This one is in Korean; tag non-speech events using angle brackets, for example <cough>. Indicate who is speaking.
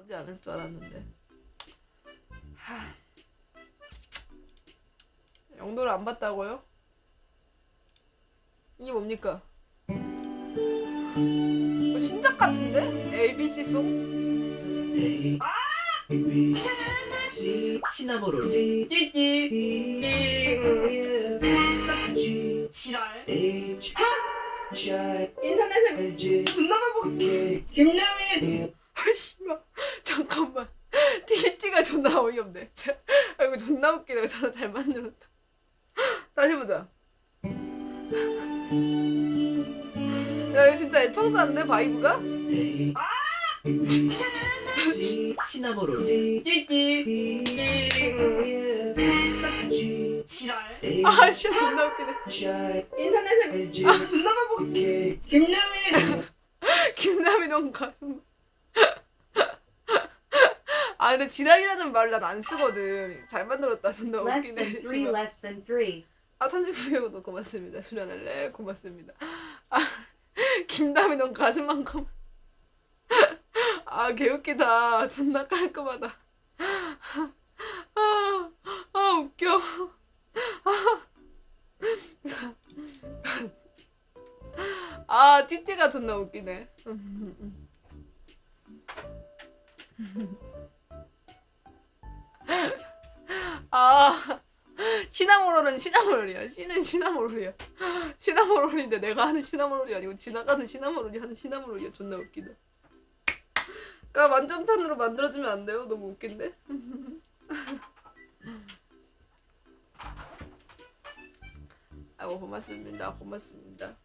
Speaker 1: 하지 않을 줄 알았는데. 하. 영도를 안 봤다고요? 이게 뭡니까? 이거 신작 같은데? ABC 송?
Speaker 2: G
Speaker 1: 띠띠 지랄 인터넷에 존나만 보고 김남일
Speaker 2: L
Speaker 1: 아이씨발 잠깐만 띠띠가 존나 어이없네. 자, 아이고 존나 웃기네 존나 잘 만들었다. <laughs> 다시 보자 <laughs> 야 이거 진짜 애청자인데 바이브가?
Speaker 2: C 시나모롤
Speaker 1: 지랄
Speaker 2: A
Speaker 1: 아 진짜 존나 웃기네. 인터넷에 아
Speaker 2: K
Speaker 1: 김남일. <laughs> 김남일 너무 가슴 아 근데 지랄이라는 말을 난 안 쓰거든. 잘 만들었다 존나
Speaker 3: Less than
Speaker 1: 웃기네
Speaker 3: three,
Speaker 1: 씨발.
Speaker 3: less than three.
Speaker 1: 아 39개구도 고맙습니다. 수련할래? 고맙습니다. 아 김남이 넌 가슴만큼. 아 개웃기다. 존나 깔끔하다. 아, 아 웃겨. 아 띠띠가 존나 웃기네 아 <laughs> 시나모롤은 시나모롤이야. 씨는 시나모롤이야. <laughs> 시나모롤인데 내가 하는 시나모롤이 아니고 지나가는 시나모롤이 하는 시나모롤이야. 존나 웃기다. 그러니까 완전판으로 만들어주면 안 돼요? 너무 웃긴데? <laughs> 아이고 고맙습니다. 고맙습니다.